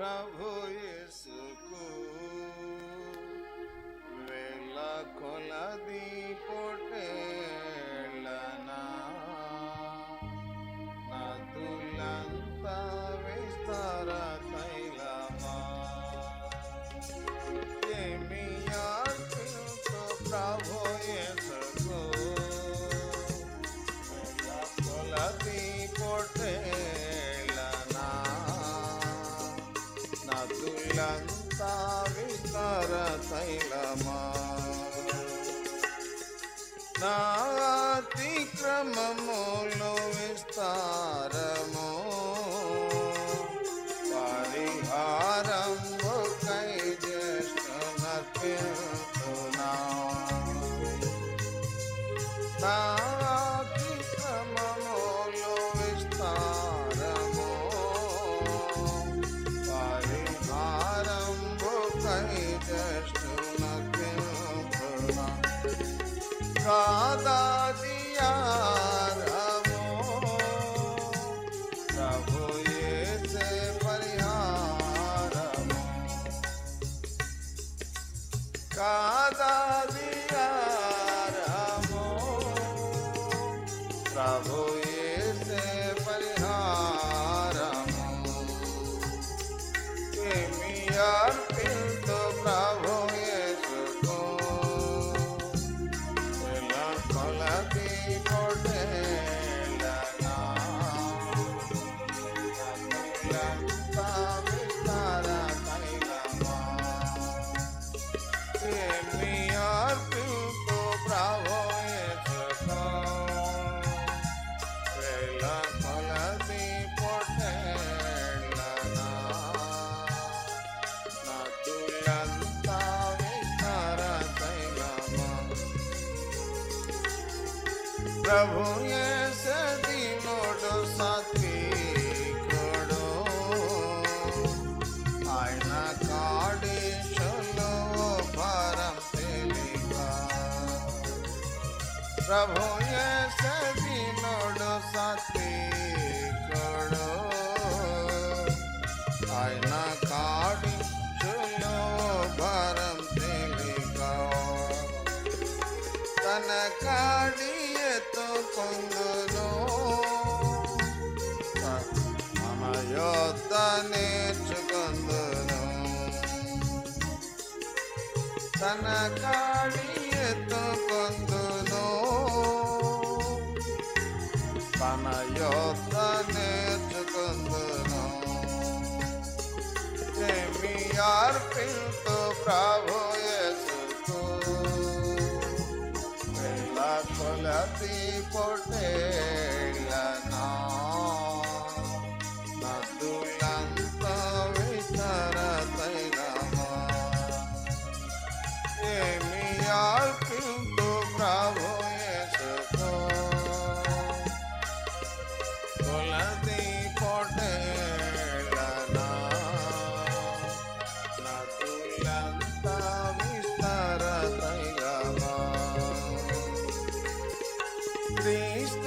प्रभु यीशु को वेला खोला दी తైలమా నా అతిక్రమములు విస్తారము কাদা দিয়া রাম প্রভু সে পরিহারম কাদা দিয়া রাম প্রভু प्रभु ये सदी नोडो साथी कोडो। आयना काडे शोलो भारम तेलिका प्रभु ये सदी తన కాడి మన యొద్ద నేర్చుకొందును. తన కాడి ఎత్తుకొందును తన యొద్ద నేర్చుకొందును. ప్రభు? பசி பொட்டேழ நான்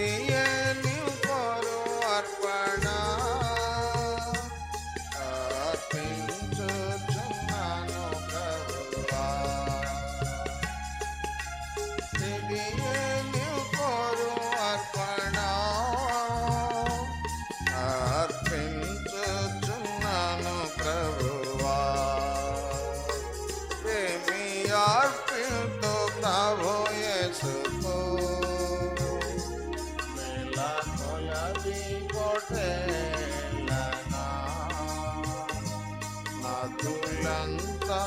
तेरी